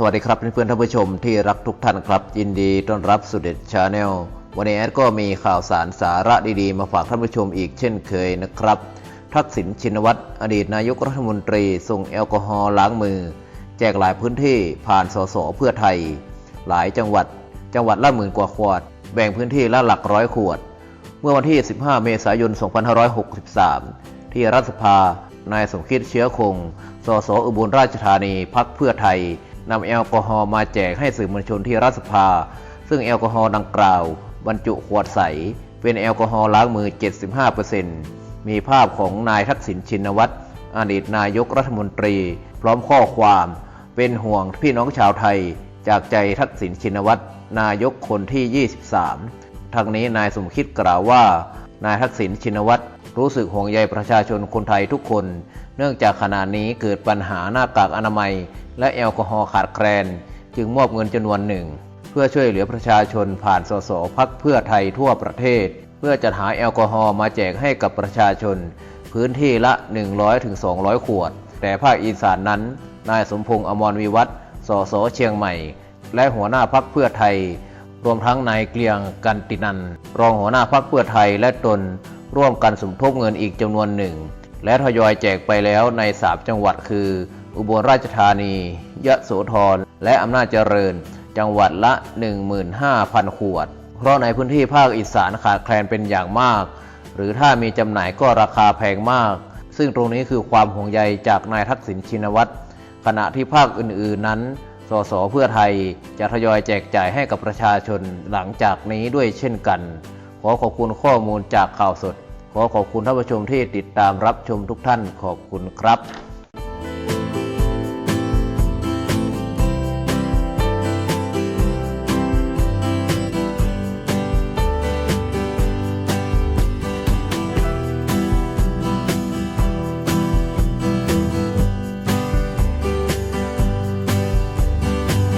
สวัสดีครับเพื่อนๆท่านผู้ชมที่รักทุกท่านครับยินดีต้อนรับสุดเด็ดชาแนลวันนี้แอดก็มีข่าวสารสาระดีๆ มาฝากท่านผู้ชมอีกเช่นเคยนะครับ ทักษิณชินวัตรอดีตนายกรัฐมนตรีส่งแอลกอฮอล์ล้างมือ แจกหลายพื้นที่ผ่านสสเพื่อไทย หลายจังหวัด จังหวัดละหมื่นกว่าขวด แบ่งพื้นที่ละหลักร้อยขวด เมื่อวันที่ 15 เมษายน 2563 ที่รัฐสภานายสมคิดเชื้อคงสสอุบลราชธานีพักเพื่อไทย นำแอลกอฮอล์มาแจกให้สื่อมวลชนที่รัฐสภา ซึ่งแอลกอฮอล์ดังกล่าว บรรจุขวดใส เป็นแอลกอฮอล์ล้างมือ 75%มีภาพของนายทักษิณชินวัตรอดีตนายกรัฐมนตรี พร้อมข้อความ เป็นห่วงพี่น้องชาวไทย จากใจทักษิณชินวัตรนายกคนที่ 23ทั้งนี้นายสมคิดกล่าวว่า นายทักษิณชินวัตรรู้สึกห่วงใยประชาชนคนไทยทุกคน เนื่องจากขณะนี้เกิดปัญหาหน้ากากอนามัย และแอลกอฮอล์ขาดแคลน จึงมอบเงินจำนวนหนึ่ง เพื่อช่วยเหลือประชาชนผ่านสสพักเพื่อไทยทั่วประเทศ เพื่อจัดหาแอลกอฮอล์มาแจกให้กับประชาชน พื้นที่ละ 100-200 ขวด แต่ภาคอีสานนั้น นายสมพงษ์อมรวิวัฒสสเชียงใหม่ และหัวหน้าพักเพื่อไทย รวมทั้งนายเกลียงกันตินัน รองหัวหน้าพักเพื่อไทยและตนร่วมกันสมทบเงินอีกจำนวนหนึ่ง และทยอยแจกไปแล้วในสามจังหวัดคือ อุบลราชธานี ยะโสธร และอำนาจเจริญ จังหวัดละ 15,000 ขวด เพราะในพื้นที่ภาคอีสานขาดแคลนเป็นอย่างมาก หรือถ้ามีจำหน่ายก็ราคาแพงมาก ซึ่งตรงนี้คือความห่วงใยจากนายทักษิณชินวัตรขณะที่ภาคอื่นๆนั้น สสเพื่อไทยจะทยอยแจกจ่ายให้กับประชาชนหลังจากนี้ด้วยเช่นกัน ขอขอบคุณข้อมูลจากข่าวสด ขอขอบคุณท่านผู้ชมที่ติดตามรับชมทุกท่านขอบคุณครับ